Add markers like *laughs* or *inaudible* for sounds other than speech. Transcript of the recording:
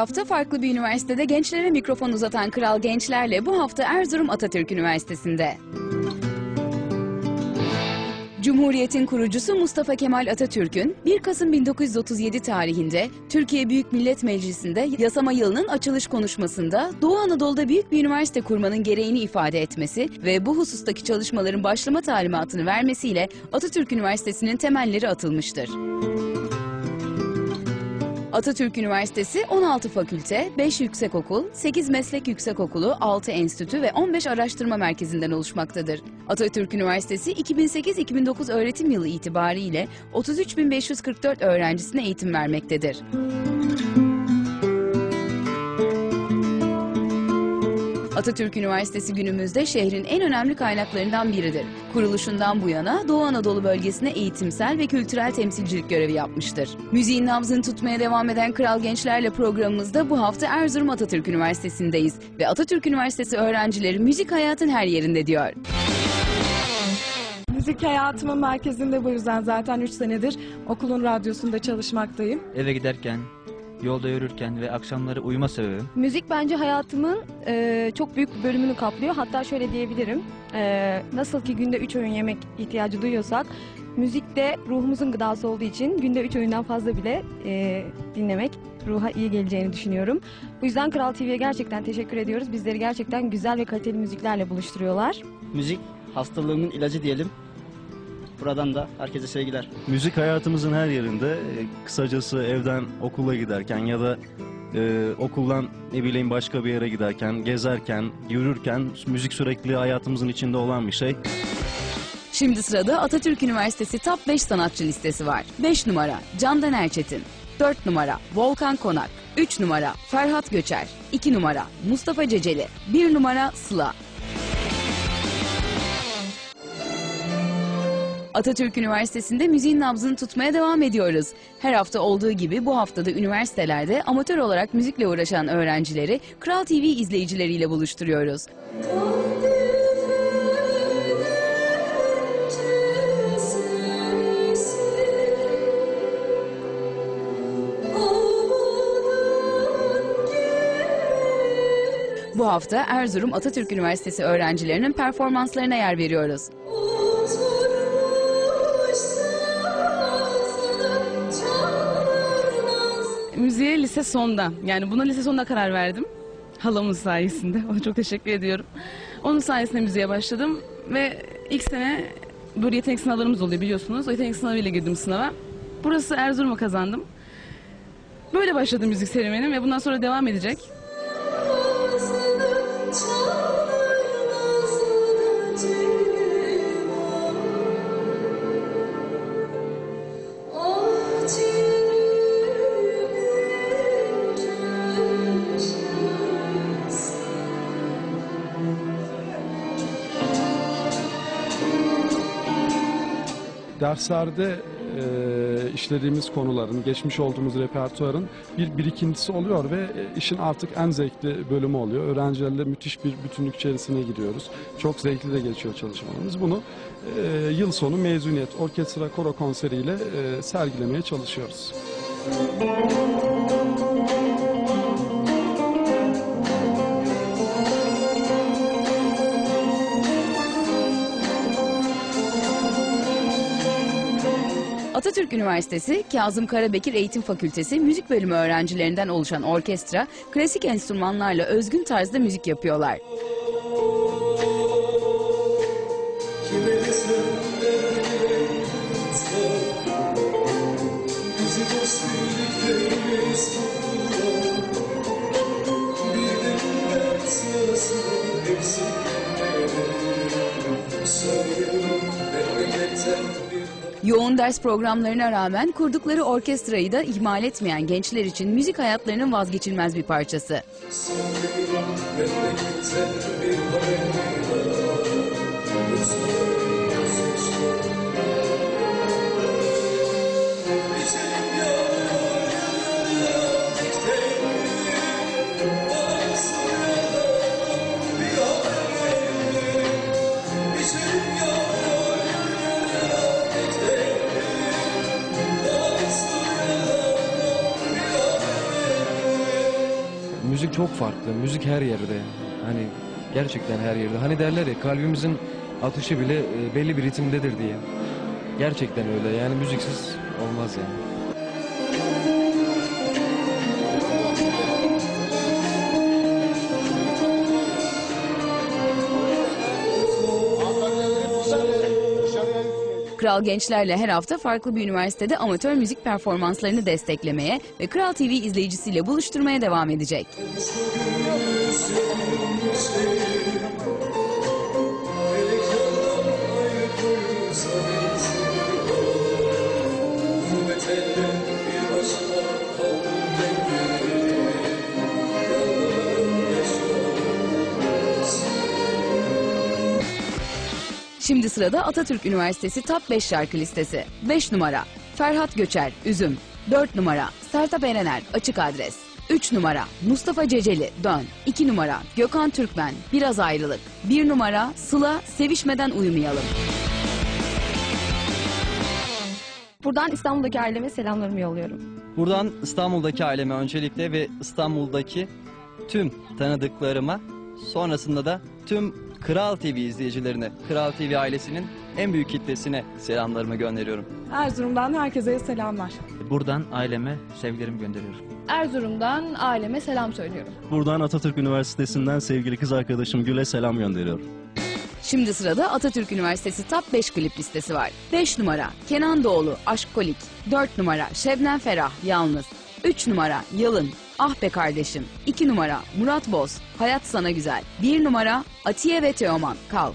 hafta farklı bir üniversitede gençlere mikrofon uzatan Kral Gençlerle bu hafta Erzurum Atatürk Üniversitesi'nde. Cumhuriyet'in kurucusu Mustafa Kemal Atatürk'ün 1 Kasım 1937 tarihinde Türkiye Büyük Millet Meclisi'nde yasama yılının açılış konuşmasında Doğu Anadolu'da büyük bir üniversite kurmanın gereğini ifade etmesi ve bu husustaki çalışmaların başlama talimatını vermesiyle Atatürk Üniversitesi'nin temelleri atılmıştır. Atatürk Üniversitesi 16 fakülte, 5 yüksekokul, 8 meslek yüksekokulu, 6 enstitü ve 15 araştırma merkezinden oluşmaktadır. Atatürk Üniversitesi 2008-2009 öğretim yılı itibariyle 33.544 öğrencisine eğitim vermektedir. Atatürk Üniversitesi günümüzde şehrin en önemli kaynaklarından biridir. Kuruluşundan bu yana Doğu Anadolu bölgesine eğitimsel ve kültürel temsilcilik görevi yapmıştır. Müziğin nabzını tutmaya devam eden Kral Gençlerle programımızda bu hafta Erzurum Atatürk Üniversitesi'ndeyiz ve Atatürk Üniversitesi öğrencileri müzik hayatın her yerinde diyor. Müzik hayatımın merkezinde bu yüzden zaten 3 senedir okulun radyosunda çalışmaktayım. Eve giderken, yolda yürürken ve akşamları uyuma sebebim Müzik bence hayatımın e, çok büyük bir bölümünü kaplıyor. Hatta şöyle diyebilirim. E, nasıl ki günde 3 öğün yemek ihtiyacı duyuyorsak, müzik de ruhumuzun gıdası olduğu için günde 3 öğünden fazla bile e, dinlemek ruha iyi geleceğini düşünüyorum. Bu yüzden Kral TV'ye gerçekten teşekkür ediyoruz. Bizleri gerçekten güzel ve kaliteli müziklerle buluşturuyorlar. Müzik hastalığımın ilacı diyelim. Buradan da herkese sevgiler. Müzik hayatımızın her yerinde. E, Kısacası evden okula giderken ya da e, okuldan ne bileyim başka bir yere giderken, gezerken, yürürken müzik sürekli hayatımızın içinde olan bir şey. Şimdi sırada Atatürk Üniversitesi Top 5 sanatçı listesi var. 5 numara Candan Erçetin, 4 numara Volkan Konak, 3 numara Ferhat Göçer, 2 numara Mustafa Ceceli, 1 numara Sıla. Atatürk Üniversitesi'nde müziğin nabzını tutmaya devam ediyoruz. Her hafta olduğu gibi bu haftada üniversitelerde amatör olarak müzikle uğraşan öğrencileri Kral TV izleyicileriyle buluşturuyoruz. Bu hafta Erzurum Atatürk Üniversitesi öğrencilerinin performanslarına yer veriyoruz. Müziğe lise sonda. Yani buna lise sonunda karar verdim. Halamın sayesinde. *laughs* Ona çok teşekkür ediyorum. Onun sayesinde müziğe başladım. Ve ilk sene böyle yetenek sınavlarımız oluyor biliyorsunuz. O yetenek sınavıyla girdim sınava. Burası Erzurum'a kazandım. Böyle başladı müzik serüvenim ve bundan sonra devam edecek. Derslerde e, işlediğimiz konuların, geçmiş olduğumuz repertuarın bir birikintisi oluyor ve e, işin artık en zevkli bölümü oluyor. Öğrencilerle müthiş bir bütünlük içerisine giriyoruz. Çok zevkli de geçiyor çalışmalarımız. Bunu e, yıl sonu mezuniyet, orkestra, koro konseriyle e, sergilemeye çalışıyoruz. Atatürk Üniversitesi Kazım Karabekir Eğitim Fakültesi Müzik Bölümü öğrencilerinden oluşan orkestra klasik enstrümanlarla özgün tarzda müzik yapıyorlar. Yoğun ders programlarına rağmen kurdukları orkestrayı da ihmal etmeyen gençler için müzik hayatlarının vazgeçilmez bir parçası. Müzik çok farklı. Müzik her yerde. Hani gerçekten her yerde. Hani derler ya kalbimizin atışı bile e, belli bir ritimdedir diye. Gerçekten öyle. Yani müziksiz olmaz yani. Kral Gençlerle her hafta farklı bir üniversitede amatör müzik performanslarını desteklemeye ve Kral TV izleyicisiyle buluşturmaya devam edecek. Şimdi sırada Atatürk Üniversitesi Top 5 şarkı listesi. 5 numara Ferhat Göçer, Üzüm. 4 numara Sertab Erener, Açık Adres. 3 numara Mustafa Ceceli, Dön. 2 numara Gökhan Türkmen, Biraz Ayrılık. 1 numara Sıla, Sevişmeden Uyumayalım. Buradan İstanbul'daki aileme selamlarımı yolluyorum. Buradan İstanbul'daki aileme öncelikle ve İstanbul'daki tüm tanıdıklarıma sonrasında da tüm Kral TV izleyicilerine, Kral TV ailesinin en büyük kitlesine selamlarımı gönderiyorum. Erzurum'dan herkese selamlar. Buradan aileme sevgilerimi gönderiyorum. Erzurum'dan aileme selam söylüyorum. Buradan Atatürk Üniversitesi'nden sevgili kız arkadaşım Gül'e selam gönderiyorum. Şimdi sırada Atatürk Üniversitesi Top 5 klip listesi var. 5 numara Kenan Doğulu, Aşkolik. 4 numara Şebnem Ferah, Yalnız. 3 numara Yalın, Ah be kardeşim. 2 numara Murat Boz, Hayat sana güzel. 1 numara Atiye ve Teoman, Kal.